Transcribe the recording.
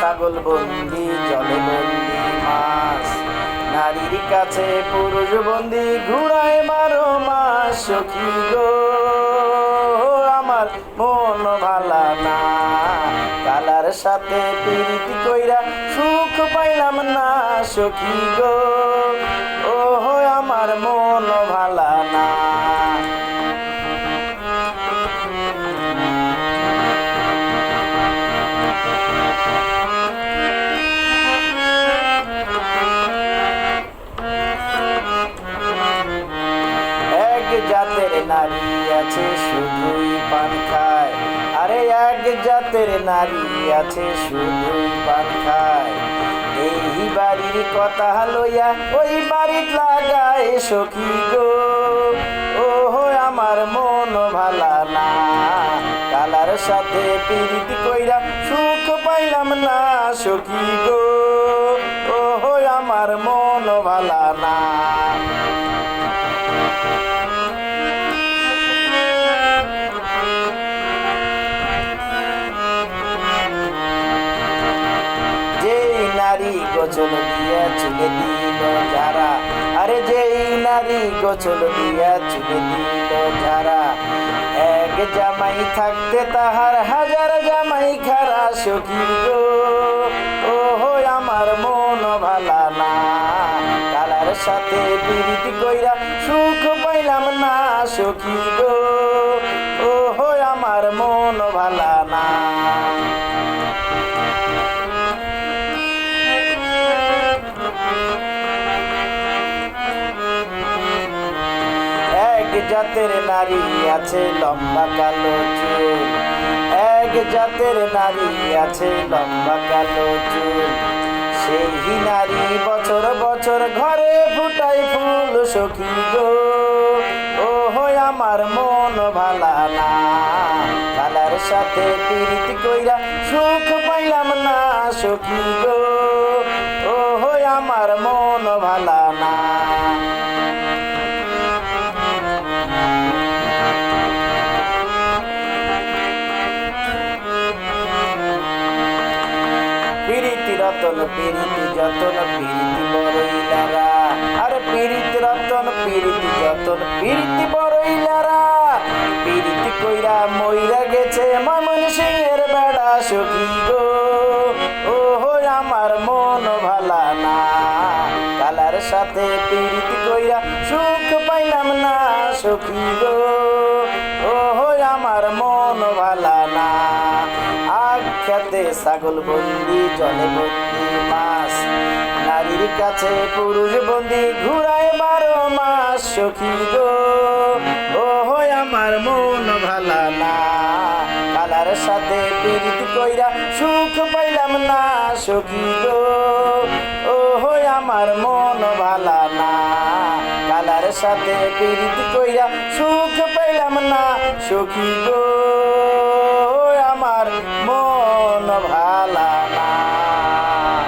ছাগল বন্দি, জলে বন্দি মাছ। নারীর কাছে পুরুষ বন্দি, ঘুরায় মারো মাস সখী গো। আমার মন ভালা না, কালার সাথে প্রীতি কইরা সুখ পাইলাম না সখী গো। ও আমার মন জাতের নারী আছে শুধুই পান খায়। আরে এক জাতের নারী আছে শুধুই পান খায়। এই বাড়ির কথা লইয়া ওই বাড়ির লাগায় সখী গো। ও আমার মন ভালা না। কালার সাথে পিরিতি কইরা সুখ পাইলাম না সখী গো। ও আমার মন ভালা না। নারী গোচল দিয়া চুলে দিল যারা। আরে যেই নারী গোচল দিয়া চুলে দিল যারা। এক জামাই থাকতে তাহার হাজার জামাই খারা সখী গো। ও আমার মন ভালা না। কালার সাথে বিরিতি কইরা সুখ পাইলাম না সখী গো। জাতের নারী আছে লম্বা কালো চুল। এক জাতের নারী আছে লম্বা কালো চুল। সেই নারী বছর বছর ঘরে ফুটাই ফুল সখী গো। ও আমার মন ভালা না। কালার সাথে প্রীতি কইরা সুখ পাইলাম না সখী গো। ও আমার মন ভালা না। রতন পিরিতি, যতন পিরিতি বড়ইলারা আরে পিরিতি, রতন পিরিতি, যতন পিরিতি বড়ইলারা পিরিতি কইরা মইরা গেছে মামন সিংহের বেড়া সখী গো। ও আমার মন ভালা না। কালার সাথে পিরিতি কইরা সুখ পাইলাম না সখী গো। আখ্যাতে ছাগল বন্দি, জলে বন্দি, মাছ। নারীর কাছে পুরুষ বন্দি, ঘুরায় বারো মাস সখী গো। ও আমার মন ভালা না। কালার সাথে পীড়িত কইরা সুখ পাইলাম না, সখী গো। ও আমার মন ভালা না। কালার সাথে পীড়িত কইরা সুখ পাইলাম না, সখী গো।